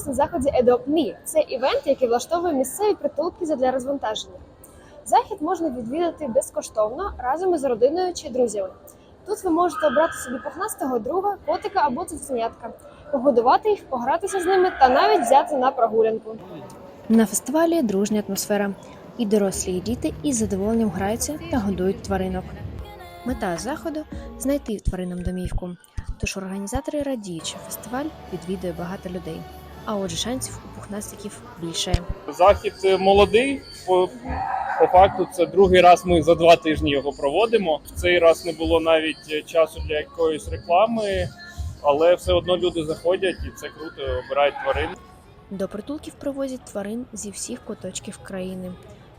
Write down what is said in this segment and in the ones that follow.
нас на заході Adopt. Це івент, який влаштовує місцеві притулки задля розвантаження. Захід можна відвідати безкоштовно разом із родиною чи друзями. Тут ви можете обрати собі пухнастого друга, котика або цуценятка, погодувати їх, погратися з ними та навіть взяти на прогулянку. На фестивалі дружня атмосфера. І дорослі, і діти із задоволенням граються та годують тваринок. Мета заходу знайти тваринам домівку. Тож організатори радіють, що фестиваль відвідує багато людей. А отже, шансів у пухнастиків більше. Захід е, молодий. По, по факту, це другий раз ми за два тижні його проводимо. В цей раз не було навіть е, часу для якоїсь реклами, але все одно люди заходять і це круто, обирають тварин. До притулків привозять тварин зі всіх куточків країни.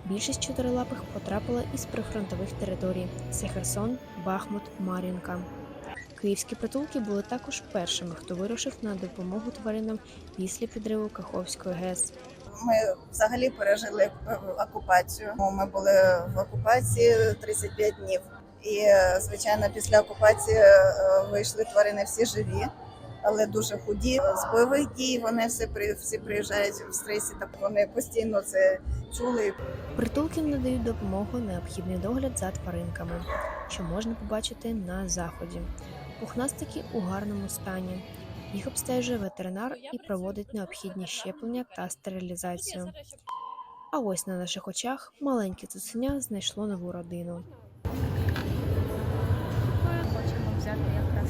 Більшість чотирилапих потрапила із прифронтових територій: це Херсон, Бахмут, Мар'їнка. Київські притулки були також першими, хто вирушив на допомогу тваринам після підриву Каховської ГЕС. Ми взагалі пережили е, окупацію. Ми були в окупації 35 днів. І е, звичайно, після окупації е, вийшли тварини всі живі, але дуже худі. З бойових дій вони всі при всі приїжджають в стресі. Так вони постійно це чули. Притулки надають допомогу необхідний догляд за тваринками, що можна побачити на заході. Пухнастики у гарному стані. Їх обстежує ветеринар і проводить необхідні щеплення та стерилізацію. А ось на наших очах маленьке цуценя знайшло нову родину. Хочемо взяти якраз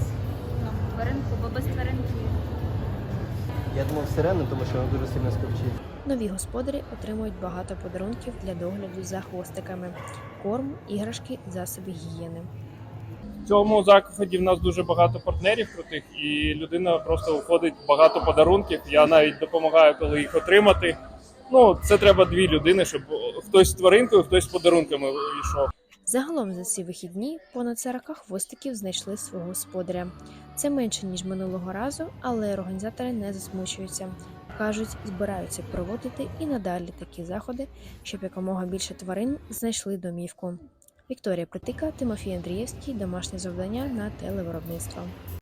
ну, тваринку, бо без тваринки Я думав сирену, тому що вона дуже сильно скавчить. Нові господарі отримують багато подарунків для догляду за хвостиками: корм, іграшки, засоби гігієни. Цьому заході в нас дуже багато партнерів крутих, і людина просто виходить багато подарунків. Я навіть допомагаю, коли їх отримати. Ну, це треба дві людини, щоб хтось з тваринкою, хтось з подарунками йшов. Загалом за ці вихідні понад 40 хвостиків знайшли свого господаря. Це менше ніж минулого разу, але організатори не засмучуються. кажуть, збираються проводити і надалі такі заходи, щоб якомога більше тварин знайшли домівку. Вікторія Притика, Тимофій Андрієвський, домашнє завдання на телевиробництво.